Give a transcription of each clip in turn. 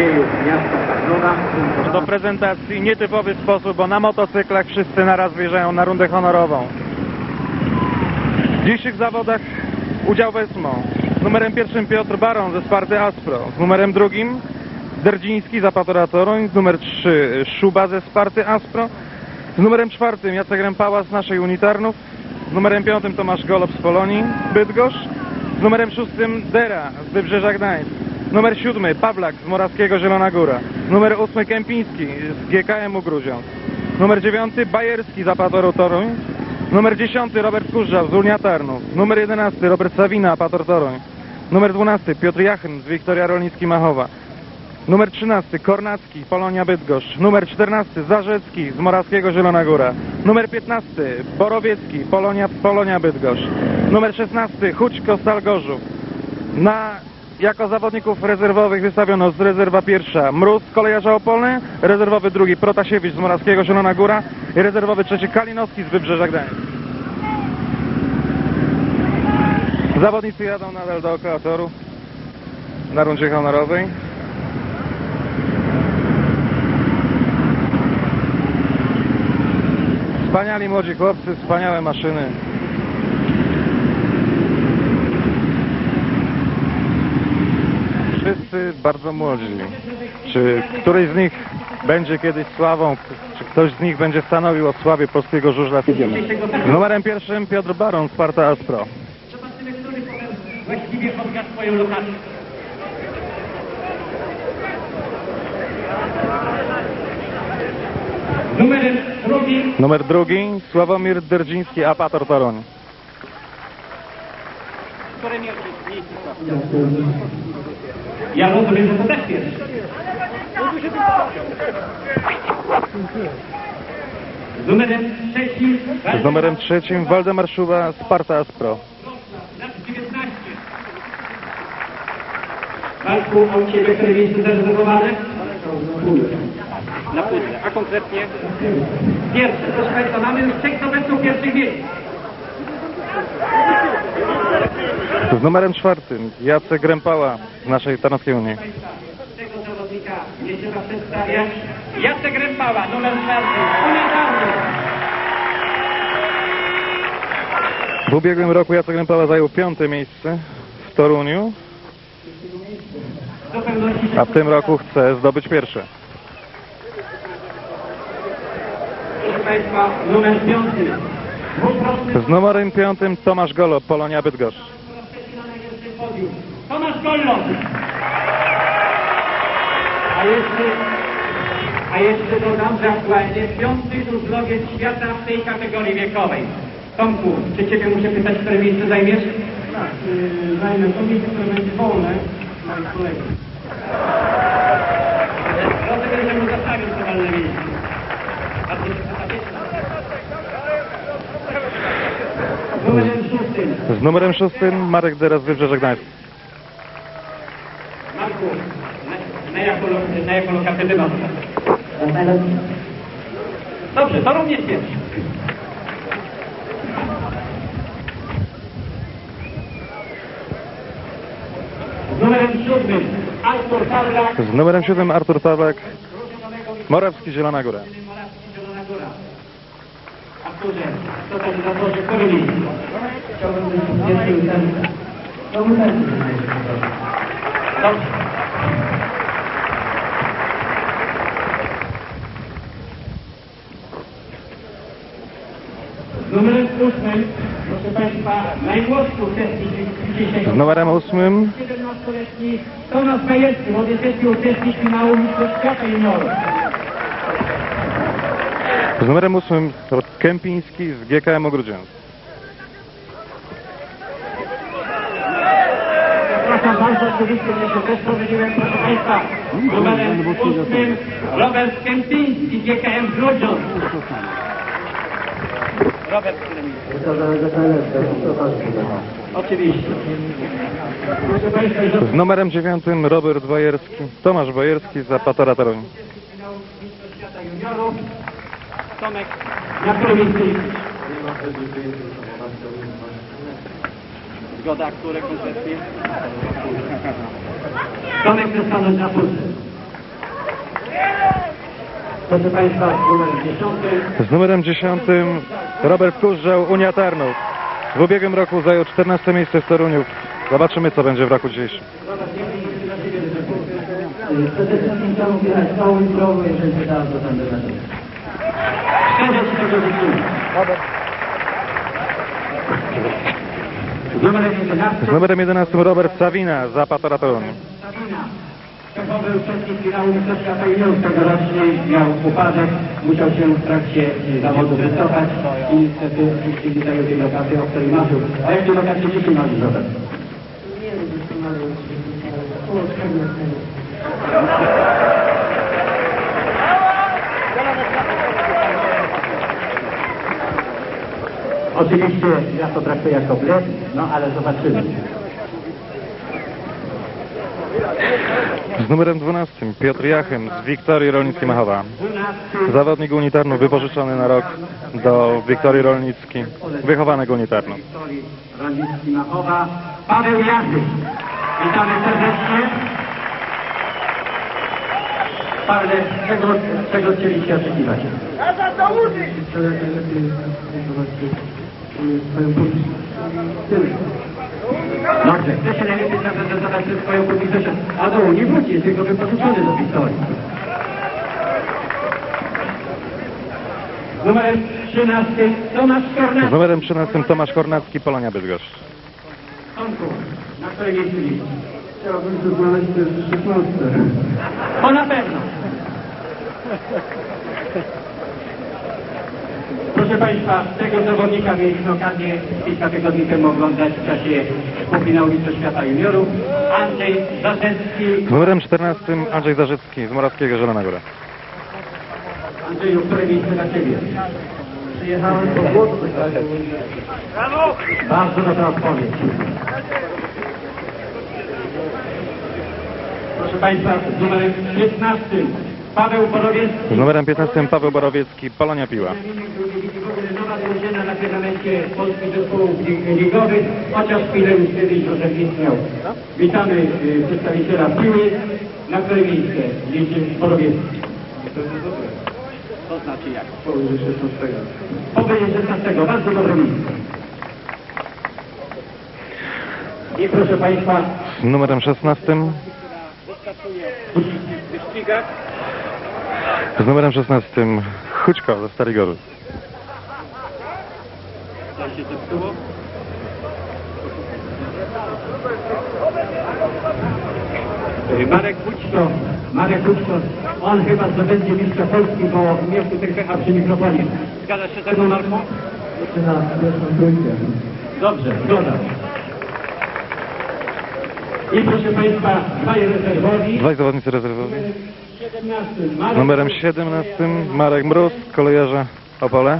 dziejów miasta Tarnowa. Do prezentacji nietypowy sposób, bo na motocyklach wszyscy naraz wjeżdżają na rundę honorową. W dzisiejszych zawodach udział wezmą z numerem pierwszym Piotr Baron ze Sparty Aspro, z numerem drugim Derdziński Zapatora Toruń, z numer 3 Szuba ze Sparty Aspro, z numerem czwartym Jacek Rępała z naszej Unitarnów, z numerem piątym Tomasz Golob z Polonii Bydgoszcz, z numerem szóstym Dera z Wybrzeża Gdańsk, numer siódmy Pawlak z Morawskiego Zielona Góra, numer ósmy Kępiński z GKM-u Gruziąc, numer dziewiąty Bajerski z Apatoru Toruń, numer dziesiąty Robert Kurzał z Unia Tarnów, numer jedenasty Robert Sawina Apator Toruń, numer dwunasty Piotr Jachyn z Wiktoria Rolnicki Machowa, Numer 13 Kornacki, Polonia Bydgoszcz. Numer 14 Zarzecki z Morawskiego Zielona Góra. Numer 15 Borowiecki, Polonia, Polonia Bydgoszcz. Numer 16 Huć Kostal Gorzów. Na, jako zawodników rezerwowych wystawiono z rezerwa pierwsza Mróz Kolejarza Opolne, rezerwowy drugi Protasiewicz z Morawskiego Zielona Góra i rezerwowy trzeci Kalinowski z Wybrzeża Gdańsk. Zawodnicy jadą nadal dookoła toru na rundzie honorowej. Wspaniali młodzi chłopcy, wspaniałe maszyny. Wszyscy bardzo młodzi. Czy któryś z nich będzie kiedyś sławą, czy ktoś z nich będzie stanowił o sławie polskiego żużla? Numerem pierwszym Piotr Baron, Sparta Aspro. Zobaczymy, który właściwie odgadł swoją lokację. Numerem drugim Numer drugi Sławomir Derdziński, Apator Toruń. Które miejsce? Ja rozumiem, że to też pierwszy. Z numerem trzecim Z numerem trzecim Waldemar Szuba, Sparta Aspro. lat 19. Marku, a u Ciebie które miejsce zarezerwowane? Na pudle. A konkretnie? Pierwsze. Proszę Państwa, mamy już trzech zdobywców pierwszych miejsc. Z numerem czwartym Jacek Rępała z naszej Tarnowskiej Unii. Tego zawodnika nie trzeba przedstawiać. Jacek Rępała, numer czwarty. W ubiegłym roku Jacek Rępała zajął piąte miejsce w Toruniu, a w tym roku chce zdobyć pierwsze. Proszę Państwa, numer piąty. Z numerem piątym Tomasz Golo, Polonia Bydgoszcz. Gollo. A jeszcze, a jeszcze dodam, że aktualnie piąty żużlowiec świata w tej kategorii wiekowej. Tomku, czy Ciebie muszę pytać, które miejsce zajmiesz? Tak, yy, zajmę to miejsce, które będzie wolne moich kolegów. Że mu zostawił to wolne miejsce. Numerem szóstym. Z numerem szóstym Marek Dera z Wybrzeża Gdańsk. Na, na, jaką, lo- na jaką lokatę masz? Dobrze, to również pierwszy. Z numerem siódmym Artur Pawlak, Z numerem siódmym Artur Pawlak, Morawski Zielona Góra. Arturze, co tam za to, że który miejsce? Chciałbym być pierwszy ósemce. To ósemce. Dobrze. Z numerem ósmym, proszę Państwa, najmłodszy uczestnik dzisiejszego Z numerem ósmym 17-letni Tomasz Gajewski, młody zespół uczestnik finału Mistrzostw Świata Juniorów. Z numerem ósmym Kępiński z GKM Grudziądz. Przepraszam bardzo, oczywiście mnie się też pomyliłem, proszę Państwa. Numerem ósmym Robert Kępiński, GKM Grudziądz. Robert? Oczywiście. Proszę Państwa, że Z numerem dziewiątym Robert Bajerski, Tomasz Bajerski z Apatora Toruń. Tomek, na? Zgoda, które konkretnie? Tomek chce stanąć na pulsie. Proszę Państwa, numer 10. Z numerem 10 Robert Kurzeł, Unia Tarnów. W ubiegłym roku zajął 14 miejsce w Toruniu. Zobaczymy, co będzie w roku dzisiejszym. Przede wszystkim chciałbym wjechać całą zdrowo, jeżeli się da, to tam wyrażę. Szczerze Ci tego życzymy. Z numerem 11. Z numerem 11 Robert Savina, Zapata Raton. Sabina. Szefowy uczestnik finału Mistrzostw Świata Juniorów tegoroczny miał upadek, musiał się w trakcie zawodu wycofać i niestety puścili tego tej lokacji, o której marzył. A jakie lokacje dzisiaj masz, Robert? Nie wiem, doskonale, około trzech Oczywiście ja to traktuję jako blef, no ale zobaczymy. Z numerem 12 Piotr Jachym z Wiktorii Rolnickiej Machowa. 12. Zawodnik Unitarnu wypożyczony na rok do Wiktorii Rolnickiej. Wychowanego Unitarnu. Wiktorii Rolnicki Machowa, Paweł Jazdy. Witamy serdecznie. Pawle, czego, czego chcieliście oczekiwać? Wczoraj najlepiej zobaczyć swoją publiczność. Tyle. Dobrze, chce się najlepiej zaprezentować ze swoją publicznością. A do nie wróci, jest tylko wypożyczony do Wiktorii. Numerem 13 Tomasz Z Kornacki. numerem 13 Tomasz Kornacki, Polonia Bydgoszcz. Tomku, na której miejscu liczysz? Chciałbym się znaleźć też w 16. O na pewno. Proszę Państwa, tego zawodnika mieliśmy okazję kilka tygodni temu oglądać w czasie półfinału Mistrzostw Świata Juniorów. Andrzej Zaszewski. Z numerem 14 Andrzej Zarzycki z Morawskiego Zielona Góra. Andrzeju, które miejsce dla Ciebie? Przyjechałem po tak? Bardzo dobra odpowiedź. Proszę Państwa, z numerem 15 Paweł Borowiecki. Z numerem 15 Paweł Borowiecki, Polonia Piła. Nowa drużyna na firmamencie polskich zespołów lig- ligowych, chociaż chwilę już kiedyś Józef istniał. Witamy y, przedstawiciela piły. Na które miejsce liczy Borowiecki? To znaczy jak? Powyżej 16. Powyżej 16, bardzo dobre miejsce. I proszę Państwa, Z numerem 16 z numerem 16 Chućko ze Starej Gory. Co się zepsuło? Marek Kuczko, Marek Kuczko, on chyba zdobędzie mistrza Polski, bo miał tutaj pecha przy mikrofonie. Zgadzasz się ze mną, Marku? Na pierwszą trójkę. Dobrze, zgoda. I proszę Państwa, dwaj rezerwowi. Dwaj zawodnicy rezerwowi. 17, Z Marek numerem 17 Marek Mróz, kolejarze Opole.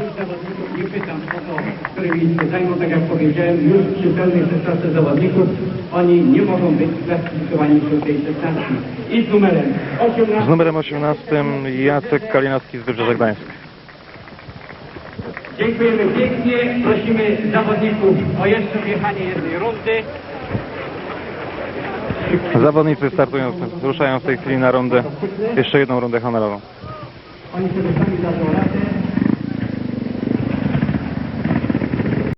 nie pytam o to, które miejsce zajmą, tak jak powiedziałem, już przy pełnej 16 zawodników oni nie mogą być klasyfikowani wśród tej 16. I z numerem Z 18 numerem 18 Jacek Kalinowski z Wybrzeża Gdańsk. dziękujemy pięknie. Prosimy zawodników o jeszcze wjechanie jednej rundy. Zawodnicy startują, ruszają w tej chwili na rundę, jeszcze jedną rundę honorową.